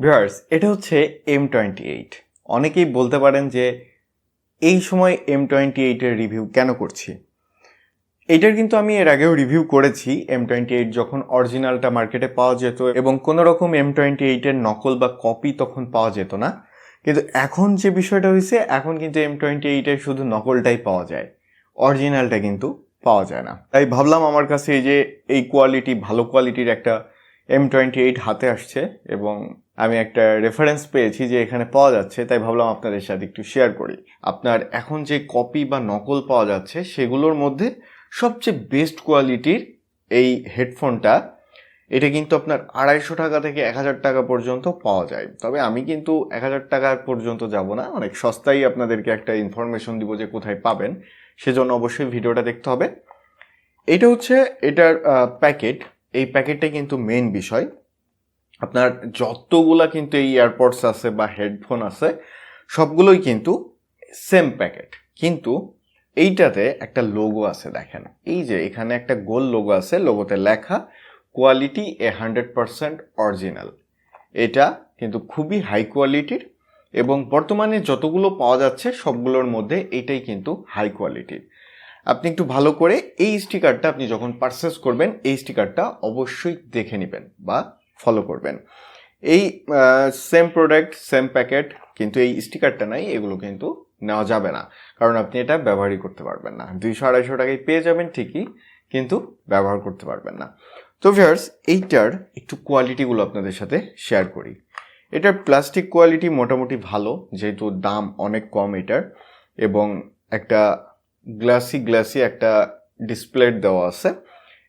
Viewers এটা হচ্ছে M twenty eight অনেকেই বলতে পারেন যে এই সময় এম টোয়েন্টি এইটের রিভিউ কেন করছি? এইটার কিন্তু আমি এর আগেও রিভিউ করেছি এম টোয়েন্টি এইট যখন অরিজিনালটা মার্কেটে পাওয়া যেত এবং কোনো রকম এম টোয়েন্টি এইটের নকল বা কপি তখন পাওয়া যেত না। কিন্তু এখন যে বিষয়টা হয়েছে, এখন কিন্তু এম টোয়েন্টি এইটের শুধু নকলটাই পাওয়া যায় অরিজিনালটা কিন্তু পাওয়া যায় না। তাই ভাবলাম আমার কাছে এই যে এই কোয়ালিটি ভালো কোয়ালিটির একটা এম টোয়েন্টি এইট হাতে আসছে এবং আমি একটা রেফারেন্স পেয়েছি যে এখানে পাওয়া যাচ্ছে, তাই ভাবলাম আপনাদের সাথে একটু শেয়ার করি। আপনার এখন যে কপি বা নকল পাওয়া যাচ্ছে, সেগুলোর মধ্যে সবচেয়ে বেস্ট কোয়ালিটির এই হেডফোনটা এটা কিন্তু আপনার আড়াইশো টাকা থেকে এক হাজার টাকা পর্যন্ত পাওয়া যায়। তবে আমি কিন্তু এক হাজার টাকা পর্যন্ত যাব না, অনেক সস্তায় আপনাদেরকে একটা ইনফরমেশন দিব যে কোথায় পাবেন, সেজন্য অবশ্যই ভিডিওটা দেখতে হবে। এটা হচ্ছে এটার প্যাকেট এই প্যাকেটটাই কিন্তু মেইন বিষয়। আপনার যতগুলা কিন্তু এই এয়ারপডস আছে বা হেডফোন আছে, সবগুলোই কিন্তু সেম প্যাকেট কিন্তু এইটাতে একটা লোগো আছে দেখেন। এই যে এখানে একটা গোল লোগো আছে লোগোতে লেখা quality a hundred percent original এটা কিন্তু খুবই হাই কোয়ালিটির এবং বর্তমানে যতগুলো পাওয়া যাচ্ছে, সবগুলোর মধ্যে এইটাই কিন্তু হাই কোয়ালিটির আপনি একটু ভালো করে এই স্টিকারটা আপনি যখন পারচেস করবেন, এই স্টিকারটা অবশ্যই দেখে নেবেন বা ফলো করবেন। এই সেম প্রোডাক্ট সেম প্যাকেট কিন্তু এই স্টিকারটা নাই, এগুলো কিন্তু নেওয়া যাবে না। কারণ আপনি এটা ব্যবহারই করতে পারবেন না। দুইশো, আড়াইশো টাকায় পেয়ে যাবেন ঠিকই, কিন্তু ব্যবহার করতে পারবেন না। তো ভিয়ার্স এইটার একটু কোয়ালিটিগুলো আপনাদের সাথে শেয়ার করি। এটার প্লাস্টিক কোয়ালিটি মোটামুটি ভালো, যেহেতু দাম অনেক কম এটার, এবং একটা গ্লাসি গ্লাসি একটা ডিসপ্লে দেওয়া আছে।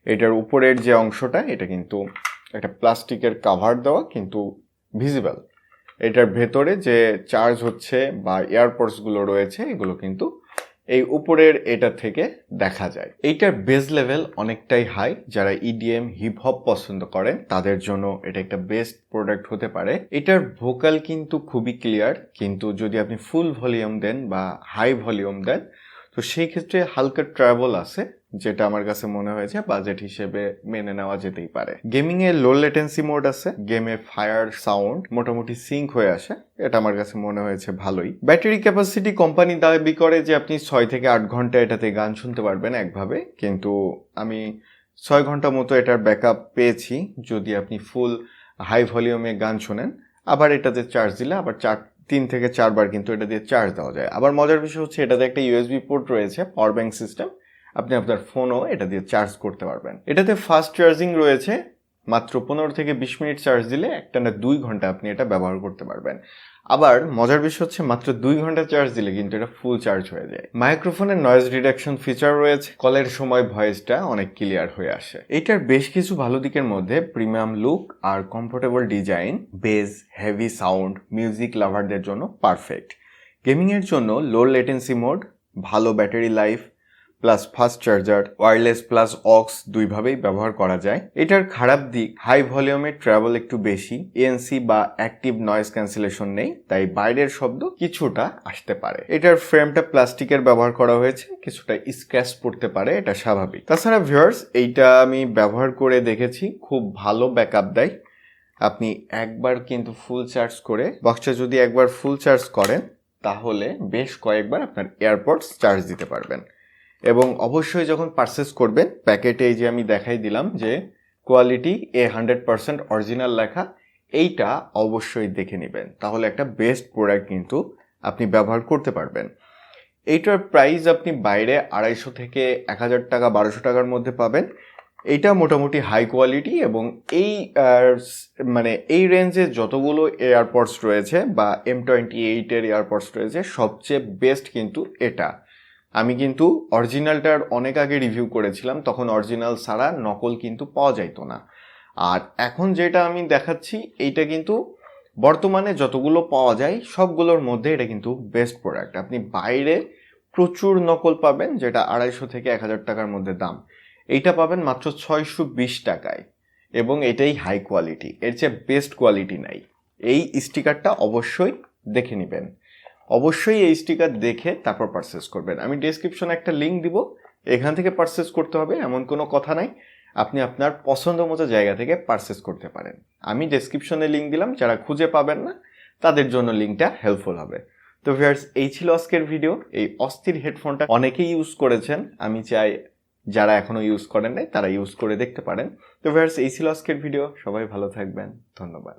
এটার উপরের যে অংশটা, এটা কিন্তু একটা প্লাস্টিকের কাভার দেওয়া কিন্তু ভিজিবল এটার ভেতরে যে চার্জ হচ্ছে বা এয়ারপোর্টসগুলো রয়েছে, এগুলো কিন্তু এই উপরের এটা থেকে দেখা যায়। এইটার বেস লেভেল অনেকটাই হাই যারা ইডিএম হিপ হপ পছন্দ করেন, তাদের জন্য এটা একটা বেস্ট প্রোডাক্ট হতে পারে। এটার ভোকাল কিন্তু খুবই ক্লিয়ার কিন্তু যদি আপনি ফুল ভলিউম দেন বা হাই ভলিউম দেন তো সেই ক্ষেত্রে হালকা ট্রাভেল আছে, যেটা আমার কাছে মনে হয়েছে বাজেট হিসেবে মেনে নেওয়া যেতেই পারে। গেমিং এ লো লেটেন্সি মোড আছে গেমে ফায়ার সাউন্ড মোটামুটি সিঙ্ক হয়ে আসে, এটা আমার কাছে মনে হয়েছে ভালোই। ব্যাটারি ক্যাপাসিটি কোম্পানি দাবি করে যে আপনি ছয় থেকে আট ঘণ্টা এটাতে গান শুনতে পারবেন একভাবে, কিন্তু আমি ছয় ঘণ্টা মতো এটার ব্যাকআপ পেয়েছি, যদি আপনি ফুল হাই ভলিউমে গান শোনেন। আবার এটাতে চার্জ দিলে আবার চার তিন থেকে চারবার কিন্তু এটা দিয়ে চার্জ দেওয়া যায়। আবার মজার বিষয় হচ্ছে, এটাতে একটা ইউএসবি পোর্ট রয়েছে পাওয়ার ব্যাঙ্ক সিস্টেম আপনি আপনার ফোনও এটা দিয়ে চার্জ করতে পারবেন। এটাতে ফাস্ট চার্জিং রয়েছে মাত্র পনেরো থেকে বিশ মিনিট চার্জ দিলে একটা না দুই ঘণ্টা আপনি এটা ব্যবহার করতে পারবেন। আবার মজার বিষয় হচ্ছে মাত্র দুই ঘণ্টা চার্জ দিলে কিন্তু এটা ফুল চার্জ হয়ে যায়। মাইক্রোফোনের নয়েজ রিডাকশন ফিচার রয়েছে। কলের সময় ভয়েসটা অনেক ক্লিয়ার হয়ে আসে। এটার বেশ কিছু ভালো দিকের মধ্যে প্রিমিয়াম লুক আর comfortable design bass heavy sound music লাভারদের জন্য পারফেক্ট গেমিংয়ের জন্য লো লেটেন্সি মোড ভালো battery life plus fast charger wireless plus aux দুইভাবেই ব্যবহার করা যায়। এটার খারাপ দিক হাই ভলিউমে ট্রাভেল একটু বেশি এএনসি বা অ্যাক্টিভ নয়েজ ক্যান্সেলেশন নেই, তাই বাইরের শব্দ কিছুটা আসতে পারে। এটার ফ্রেমটা প্লাস্টিকের ব্যবহার করা হয়েছে, কিছুটা স্ক্র্যাচ পড়তে পারে, এটা স্বাভাবিক। তাছাড়া ভিউয়ার্স এইটা আমি ব্যবহার করে দেখেছি, খুব ভালো ব্যাকআপ দেয়। আপনি একবার কিন্তু ফুল চার্জ করে বক্সটা যদি একবার ফুল চার্জ করেন, তাহলে বেশ কয়েকবার আপনার এয়ারপডস চার্জ দিতে পারবেন। এবং অবশ্যই যখন পারচেস করবেন প্যাকেটে এই যে আমি দেখাই দিলাম যে quality a hundred percent original লেখা, এইটা অবশ্যই দেখে নেবেন। তাহলে একটা বেস্ট প্রোডাক্ট কিন্তু আপনি ব্যবহার করতে পারবেন। এইটার প্রাইস আপনি বাইরে আড়াইশো থেকে এক হাজার টাকা, বারোশো টাকার মধ্যে পাবেন। এইটা মোটামুটি হাই কোয়ালিটি এবং এই মানে এই রেঞ্জে যতগুলো এয়ারপডস রয়েছে বা এম টোয়েন্টি এইটের এয়ারপডস রয়েছে, সবচেয়ে বেস্ট কিন্তু এটা। আমি কিন্তু অরিজিনালটার অনেক আগে রিভিউ করেছিলাম, তখন অরিজিনাল ছাড়া নকল কিন্তু পাওয়া যাইতো না। আর এখন যেটা আমি দেখাচ্ছি, এইটা কিন্তু বর্তমানে যতগুলো পাওয়া যায়, সবগুলোর মধ্যে এটা কিন্তু বেস্ট প্রোডাক্ট আপনি বাইরে প্রচুর নকল পাবেন, যেটা আড়াইশো থেকে এক হাজার টাকার মধ্যে দাম। এইটা পাবেন মাত্র ছয়শো বিশ টাকায়, এবং এটাই হাই কোয়ালিটি এর চেয়ে বেস্ট কোয়ালিটি নাই। এই স্টিকারটা অবশ্যই দেখে নেবেন। অবশ্যই এই স্টিকার দেখে তারপর পারচেস করবেন। আমি ডেসক্রিপশনে একটা লিঙ্ক দিব। এখান থেকে পারচেস করতে হবে, এমন কোনো কথা নাই। আপনি আপনার পছন্দ মতো জায়গা থেকে পারচেস করতে পারেন। আমি ডেসক্রিপশনে লিঙ্ক দিলাম, যারা খুঁজে পাবেন না, তাদের জন্য লিঙ্কটা হেল্পফুল হবে। তো ভিউয়ার্স এই ছিল আজকের ভিডিও এই অস্থির হেডফোনটা অনেকেই ইউজ করেছেন। আমি চাই যারা এখনও ইউজ করেন নাই, তারা ইউজ করে দেখতে পারেন। তো ভিউয়ার্স এই ছিল আজকের ভিডিও সবাই ভালো থাকবেন। ধন্যবাদ।